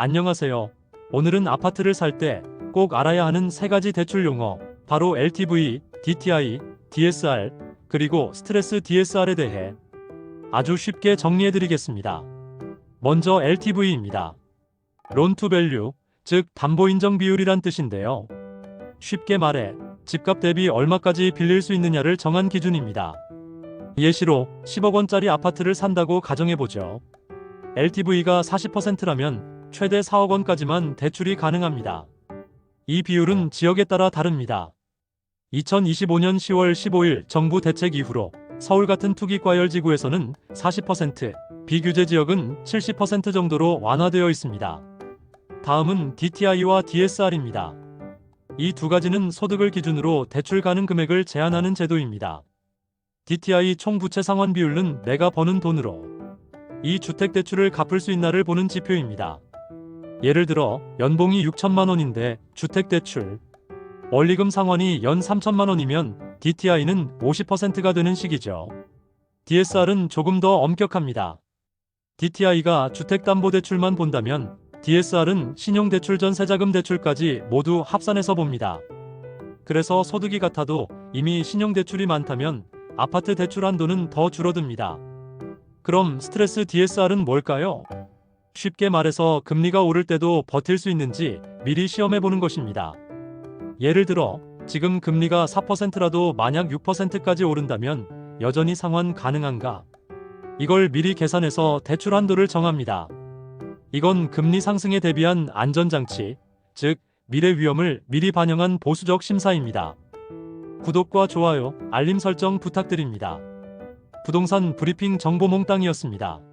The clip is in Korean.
안녕하세요. 오늘은 아파트를 살 때 꼭 알아야 하는 세 가지 대출 용어, 바로 LTV, DTI, DSR, 그리고 스트레스 DSR에 대해 아주 쉽게 정리해 드리겠습니다. 먼저 LTV입니다. 론투 밸류, 즉 담보 인정 비율이란 뜻인데요. 쉽게 말해 집값 대비 얼마까지 빌릴 수 있느냐를 정한 기준입니다. 예시로 10억 원짜리 아파트를 산다고 가정해 보죠. LTV가 40%라면 최대 4억 원까지만 대출이 가능합니다. 이 비율은 지역에 따라 다릅니다. 2025년 10월 15일 정부 대책 이후로 서울 같은 투기과열 지구에서는 40%, 비규제 지역은 70% 정도로 완화되어 있습니다. 다음은 DTI와 DSR입니다. 이 두 가지는 소득을 기준으로 대출 가능 금액을 제한하는 제도입니다. DTI 총 부채 상환 비율은 내가 버는 돈으로 이 주택 대출을 갚을 수 있나를 보는 지표입니다. 예를 들어 연봉이 6천만 원인데 주택 대출 원리금 상환이 연 3천만 원이면 DTI는 50%가 되는 식이죠. DSR은 조금 더 엄격합니다. DTI가 주택담보대출만 본다면 DSR은 신용대출 전 세자금 대출까지 모두 합산해서 봅니다. 그래서 소득이 같아도 이미 신용대출이 많다면 아파트 대출 한도는 더 줄어듭니다. 그럼 스트레스 DSR은 뭘까요? 쉽게 말해서 금리가 오를 때도 버틸 수 있는지 미리 시험해 보는 것입니다. 예를 들어 지금 금리가 4%라도 만약 6%까지 오른다면 여전히 상환 가능한가? 이걸 미리 계산해서 대출 한도를 정합니다. 이건 금리 상승에 대비한 안전장치, 즉 미래 위험을 미리 반영한 보수적 심사입니다. 구독과 좋아요, 알림 설정 부탁드립니다. 부동산 브리핑 정보 몽땅이었습니다.